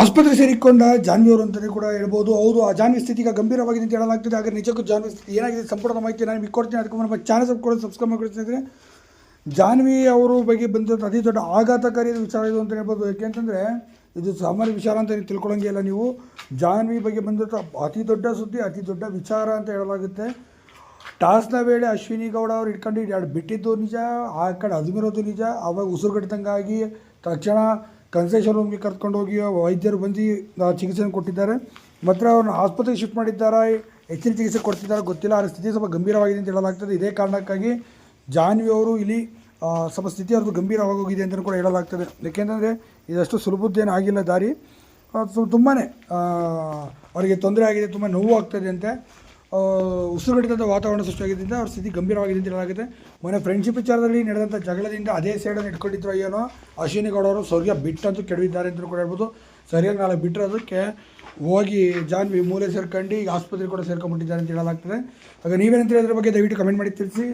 ಆಸ್ಪತ್ರೆ ಸೇರಿಕೊಂಡ ಜಾನ್ವಿ ಅವರು ಅಂತಲೇ ಕೂಡ ಹೇಳ್ಬೋದು. ಹೌದು, ಆ ಜಾನ್ವಿ ಸ್ಥಿತಿ ಈಗ ಗಂಭೀರವಾಗಿದೆ ಅಂತ ಹೇಳಲಾಗ್ತದೆ. ಆದರೆ ನಿಜಕ್ಕೂ ಜಾನ್ವಿ ಸ್ಥಿತಿ ಏನಾಗಿದೆ ಸಂಪೂರ್ಣ ಮಾಹಿತಿ ನಾನು ಕೊಡ್ತೀನಿ. ಅದಕ್ಕೆ ನಮ್ಮ ಚಾನಲ್ ಸಬ್ಸ್ಕ್ರೈಬ್ ಸಬ್ಸ್ಕ್ರೈಬ್ ಮಾಡ್ಕೊಳ್ತಿದ್ರೆ ಜಾನ್ವಿ ಅವರು ಬಗ್ಗೆ ಬಂದಂಥ ಅತಿ ದೊಡ್ಡ ಆಘಾತಕಾರಿ ವಿಚಾರ ಇದು ಅಂತ ಹೇಳ್ಬೋದು. ಯಾಕೆಂತಂದರೆ ಇದು ಸಾಮಾನ್ಯ ವಿಚಾರ ಅಂತ ನೀವು ತಿಳ್ಕೊಳ್ಳೋಂಗೆ ಇಲ್ಲ ನೀವು. ಜಾನ್ವಿ ಬಗ್ಗೆ ಬಂದಂಥ ಅತಿ ದೊಡ್ಡ ಸುದ್ದಿ, ಅತಿ ದೊಡ್ಡ ವಿಚಾರ ಅಂತ ಹೇಳಲಾಗುತ್ತೆ. ಟಾಸ್ನ ವೇಳೆ ಅಶ್ವಿನಿ ಗೌಡ ಅವ್ರು ಇಟ್ಕೊಂಡು ಎರಡು ಬಿಟ್ಟಿದ್ದು ನಿಜ, ಆ ಕಡೆ ಅದುಮಿರೋದು ನಿಜ, ಅವಾಗ ಉಸಿರುಗಟ್ಟಿದಂಗಾಗಿ ತಕ್ಷಣ ಕನ್ಸೇಷನ್ ರೂಮ್ಗೆ ಕರ್ಕೊಂಡು ಹೋಗಿ ವೈದ್ಯರು ಬಂದು ಚಿಕಿತ್ಸೆಯನ್ನು ಕೊಟ್ಟಿದ್ದಾರೆ. ಮಾತ್ರ ಅವ್ರನ್ನ ಆಸ್ಪತ್ರೆಗೆ ಶಿಫ್ಟ್ ಮಾಡಿದ್ದಾರೆ ಹೆಚ್ಚಿನ ಚಿಕಿತ್ಸೆ ಕೊಡ್ತಿದ್ದಾರೆ ಗೊತ್ತಿಲ್ಲ. ಆ ಸ್ಥಿತಿ ಸ್ವಲ್ಪ ಗಂಭೀರವಾಗಿದೆ ಅಂತ ಹೇಳಲಾಗ್ತದೆ. ಇದೇ ಕಾರಣಕ್ಕಾಗಿ ಜಾನ್ವಿ ಅವರು ಇಲ್ಲಿ ಸ್ವಲ್ಪ ಸ್ಥಿತಿ ಅವ್ರದ್ದು ಗಂಭೀರವಾಗಿ ಹೋಗಿದೆ ಅಂತ ಕೂಡ ಹೇಳಲಾಗ್ತದೆ. ಏಕೆಂತಂದರೆ ಇದಷ್ಟು ಸುಲಭದ್ದೇನು ಆಗಿಲ್ಲ ದಾರಿ. ತುಂಬಾ ಅವರಿಗೆ ತೊಂದರೆ ಆಗಿದೆ, ತುಂಬ ನೋವು ಆಗ್ತದೆ ಅಂತೆ. ಉಸಿರುಗಟ್ಟಿದಂಥ ವಾತಾವರಣ ಸೃಷ್ಟಿಯಾಗಿದ್ದರಿಂದ ಅವ್ರ ಸ್ಥಿತಿ ಗಂಭೀರವಾಗಿದೆ ಅಂತ ಹೇಳಲಾಗಿದೆ ಮೊನ್ನೆ ಫ್ರೆಂಡ್ಶಿಪ್ ವಿಚಾರದಲ್ಲಿ ನಡೆದಂಥ ಜಗಳದಿಂದ ಅದೇ ಸೈಡನ್ನು ಇಟ್ಕೊಂಡಿದ್ರು ಏನೋ ಅಶ್ವಿನಿ ಗೌಡ ಅವರು ಸೌರ್ಯ ಬಿಟ್ಟಂತೂ ಕೆಡವಿದ್ದಾರೆ ಅಂತ ಕೂಡ ಹೇಳ್ಬೋದು. ಸರಿಯಾಗಿ ನಾಳೆ ಬಿಟ್ಟರೆ ಅದಕ್ಕೆ ಹೋಗಿ ಜಾನ್ವಿ ಮೂಲೆ ಸೇರ್ಕೊಂಡು ಆಸ್ಪತ್ರೆ ಕೂಡ ಸೇರ್ಕೊಂಡ್ಬಿಟ್ಟಿದ್ದಾರೆ ಅಂತ ಹೇಳಲಾಗ್ತದೆ. ಆಗ ನೀವೇನಂತ ಹೇಳಿದ್ರ ಬಗ್ಗೆ ದಯವಿಟ್ಟು ಕಮೆಂಟ್ ಮಾಡಿ ತಿಳಿಸಿ.